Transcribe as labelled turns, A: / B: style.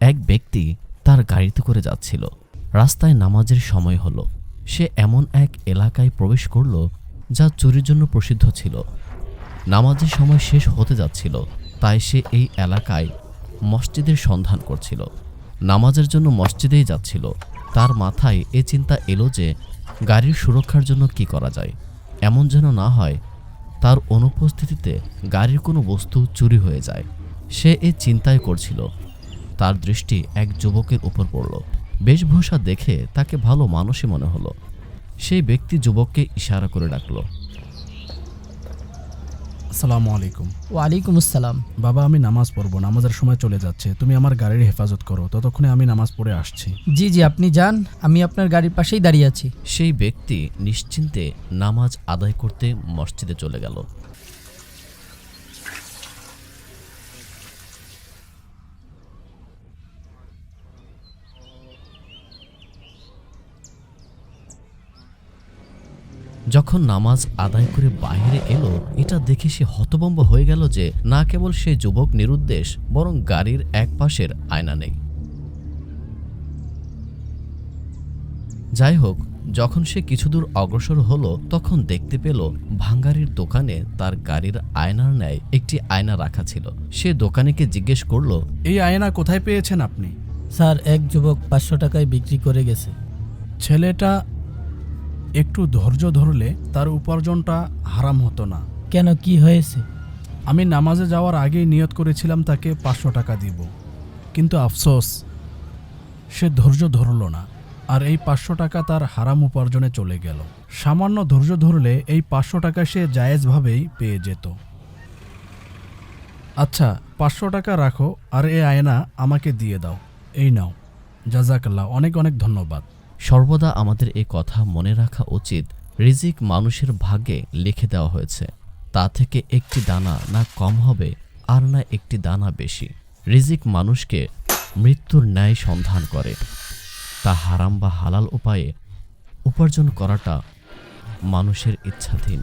A: এক ব্যক্তি তার গাড়িতে করে যাচ্ছিল। রাস্তায় নামাজের সময় হলো। সে এমন এক এলাকায় প্রবেশ করল যা চুরির জন্য প্রসিদ্ধ ছিল। নামাজের সময় শেষ হতে যাচ্ছিল, তাই সে এই এলাকায় মসজিদের সন্ধান করছিল। নামাজের জন্য মসজিদেই যাচ্ছিল। তার মাথায় এ চিন্তা এলো যে গাড়ির সুরক্ষার জন্য কি করা যায়। এমন যেন না হয়, তার অনুপস্থিতিতে গাড়ির কোনো বস্তু চুরি হয়ে যায়। সে এ চিন্তায় করছিল তার দৃষ্টি এক যুবকের উপর পড়ল। বেশভূষা দেখে তাকে ভালো মানুষই মনে হলো। সেই ব্যক্তি যুবককে ইশারা করে ডাকলো।
B: আসসালামু আলাইকুম।
C: ওয়ালাইকুম আসসালাম।
B: বাবা আমি নামাজ পড়ব। নামাজের সময় চলে যাচ্ছে। তুমি আমার গাড়ির হেফাজত করো। ততক্ষণে আমি নামাজ পড়ে আসছি।
C: জি জি আপনি যান। আমি আপনার গাড়ির পাশেই দাঁড়িয়ে আছি।
A: সেই ব্যক্তি নিশ্চিন্তে নামাজ আদায় করতে মসজিদে চলে গেল। যখন নামাজ আদায় করে বাইরে এলো এটা দেখে সে হতবম্ব হয়ে গেল যে না কেবল সে যুবক নিরুদ্দেশ বরং গাড়ির এক পাশের আয়না নেই। যাই হোক যখন সে কিছুদূর অগ্রসর হলো তখন দেখতে পেল ভাঙ্গারির দোকানে তার গাড়ির আয়নার ন্যায় একটি আয়না রাখা ছিল। সে দোকানিকে জিজ্ঞেস করল
B: এই আয়না কোথায় পেয়েছেন আপনি?
C: স্যার এক যুবক পাঁচশো টাকায় বিক্রি করে গেছে।
B: ছেলেটা একটু ধৈর্য ধরলে তার উপার্জনটা হারাম হতো না।
C: কেন কি হয়েছে?
B: আমি নামাজে যাওয়ার আগেই নিয়ত করেছিলাম তাকে পাঁচশো টাকা দিব। কিন্তু আফসোস সে ধৈর্য ধরল না আর এই পাঁচশো টাকা তার হারাম উপার্জনে চলে গেল। সামান্য ধৈর্য ধরলে এই পাঁচশো টাকা সে জায়েজভাবেই পেয়ে যেত। আচ্ছা পাঁচশো টাকা রাখো আর এই আয়না আমাকে দিয়ে দাও। এই নাও। জাজাকাল্লাহ অনেক অনেক ধন্যবাদ।
A: সর্বদা আমাদের এই কথা মনে রাখা উচিত। রিজিক মানুষের ভাগ্যে লিখে দেওয়া হয়েছে। তা থেকে একটি দানা না কম হবে, আর না একটি দানা বেশি। রিজিক মানুষকে মৃত্যুর ন্যায় সন্ধান করে। তা হারাম বা হালাল উপায়ে উপার্জন করাটা মানুষের ইচ্ছাধীন।